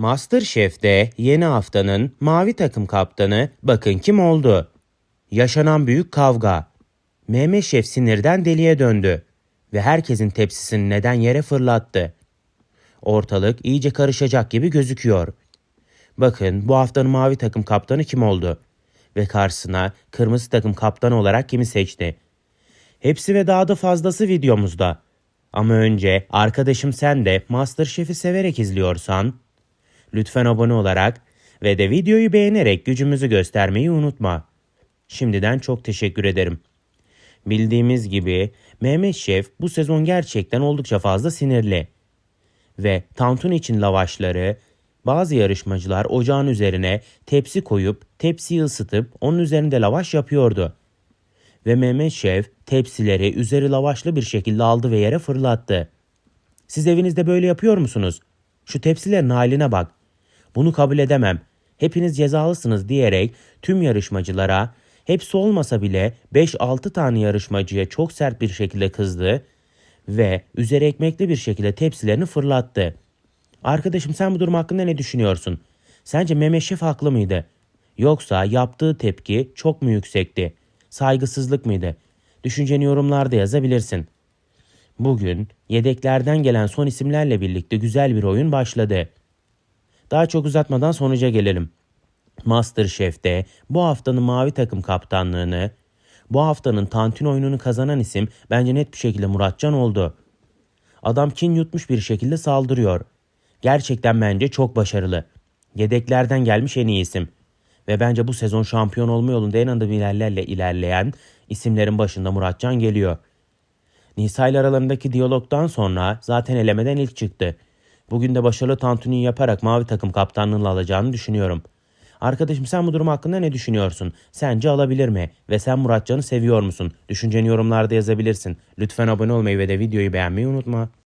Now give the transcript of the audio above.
Masterchef'te yeni haftanın mavi takım kaptanı bakın kim oldu? Yaşanan büyük kavga. Mehmet Şef sinirden deliye döndü ve herkesin tepsisini neden yere fırlattı. Ortalık iyice karışacak gibi gözüküyor. Bakın bu haftanın mavi takım kaptanı kim oldu? Ve karşısına kırmızı takım kaptanı olarak kimi seçti? Hepsi ve daha da fazlası videomuzda. Ama önce arkadaşım sen de Masterchef'i severek izliyorsan lütfen abone olarak ve de videoyu beğenerek gücümüzü göstermeyi unutma. Şimdiden çok teşekkür ederim. Bildiğimiz gibi Mehmet Şef bu sezon gerçekten oldukça fazla sinirli. Ve tantun için lavaşları bazı yarışmacılar ocağın üzerine tepsi koyup tepsiyi ısıtıp onun üzerinde lavaş yapıyordu. Ve Mehmet Şef tepsileri üzeri lavaşlı bir şekilde aldı ve yere fırlattı. Siz evinizde böyle yapıyor musunuz? Şu tepsilerin haline bak. Bunu kabul edemem. Hepiniz cezalısınız diyerek tüm yarışmacılara hepsi olmasa bile 5-6 tane yarışmacıya çok sert bir şekilde kızdı ve üzeri ekmekli bir şekilde tepsilerini fırlattı. Arkadaşım sen bu durum hakkında ne düşünüyorsun? Sence Mehmet haklı mıydı? Yoksa yaptığı tepki çok mu yüksekti? Saygısızlık mıydı? Düşünceni yorumlarda yazabilirsin. Bugün yedeklerden gelen son isimlerle birlikte güzel bir oyun başladı. Daha çok uzatmadan sonuca gelelim. Masterchef'te bu haftanın mavi takım kaptanlığını, bu haftanın tantuni oyununu kazanan isim bence net bir şekilde Muratcan oldu. Adam kin yutmuş bir şekilde saldırıyor. Gerçekten bence çok başarılı. Yedeklerden gelmiş en iyi isim. Ve bence bu sezon şampiyon olma yolunda en adım ilerlerle ilerleyen isimlerin başında Muratcan geliyor. Nisa ile aralarındaki diyalogdan sonra zaten elemeden ilk çıktı. Bugün de başarılı tantuni yaparak mavi takım kaptanlığını alacağını düşünüyorum. Arkadaşım sen bu durum hakkında ne düşünüyorsun? Sence alabilir mi? Ve sen Muratcan'ı seviyor musun? Düşünceni yorumlarda yazabilirsin. Lütfen abone olmayı ve de videoyu beğenmeyi unutma.